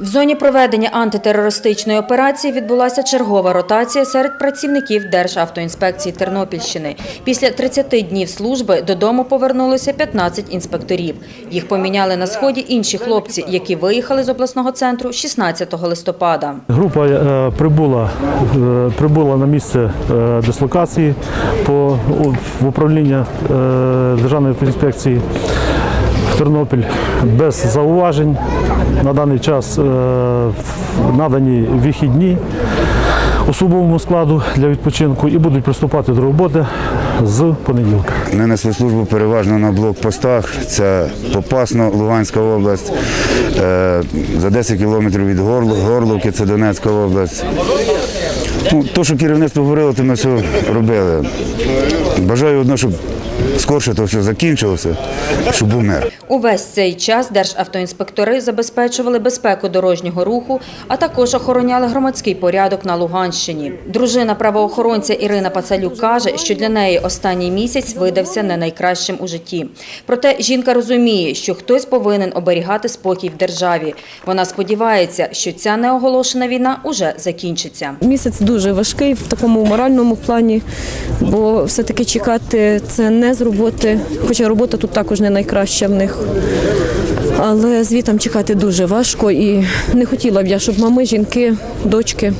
В зоні проведення антитерористичної операції відбулася чергова ротація серед працівників Державтоінспекції Тернопільщини. Після 30 днів служби додому повернулося 15 інспекторів. Їх поміняли на сході інші хлопці, які виїхали з обласного центру 16 листопада. Група е, прибула, е, прибула на місце е, дислокації по, в управління Державної інспекції в Тернопіль без зауважень. На даний час е, надані вихідні особовому складу для відпочинку і будуть приступати до роботи з понеділка. Ми несли службу переважно на блокпостах. Це Попасно, Луганська область, е, за 10 кілометрів від Горловки, це Донецька область. Ну, то, що керівництво говорило, то ми все робили. Бажаю одно, щоб скорше то все закінчилося, щоб був мир. Увесь цей час державтоінспектори забезпечували безпеку дорожнього руху, а також охороняли громадський порядок на Луганщині. Дружина правоохоронця Ірина Пацалюк каже, що для неї останній місяць видався не найкращим у житті. Проте жінка розуміє, що хтось повинен оберігати спокій в державі. Вона сподівається, що ця неоголошена війна уже закінчиться. Місяць дуже важкий в такому моральному плані, бо все-таки чекати це не з роботи, хоча робота тут також не найкраща в них. Але звітам чекати дуже важко і не хотіла б я, щоб мами, жінки, дочки,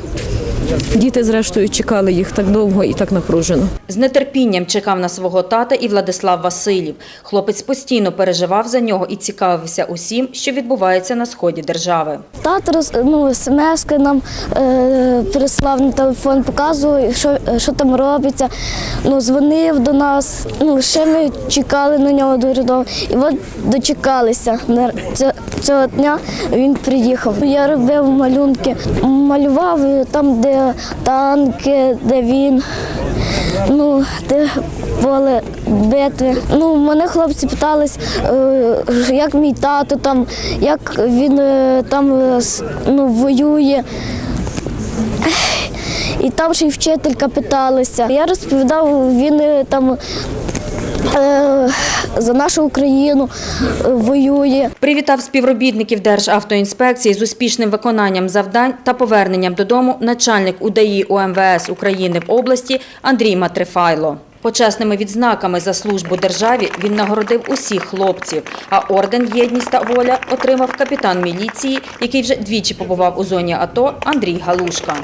діти зрештою чекали їх так довго і так напружено. З нетерпінням чекав на свого тата і Владислав Васильів. Хлопець постійно переживав за нього і цікавився усім, що відбувається на сході держави. Тато роз- ну, смс нам е, прислав на телефон, показував, що, що там робиться. Ну, дзвонив до нас. Ну, ще ми чекали на нього дуже довго. І от дочекалися. Цього дня він приїхав. Я робив малюнки, малював там, де танки, де він. Ну, де поле битви. Ну, мене хлопці питались, е, як мій тато там, як він е, там е, ну, воює. І там ще й вчителька питалася. Я розповідав, він е, там е, за нашу Україну е, воює. Привітав співробітників Державтоінспекції з успішним виконанням завдань та поверненням додому начальник УДАІ УМВС України в області Андрій Матрифайло. Почесними відзнаками за службу державі він нагородив усіх хлопців, а орден Єдність та воля отримав капітан міліції, який вже двічі побував у зоні АТО Андрій Галушка.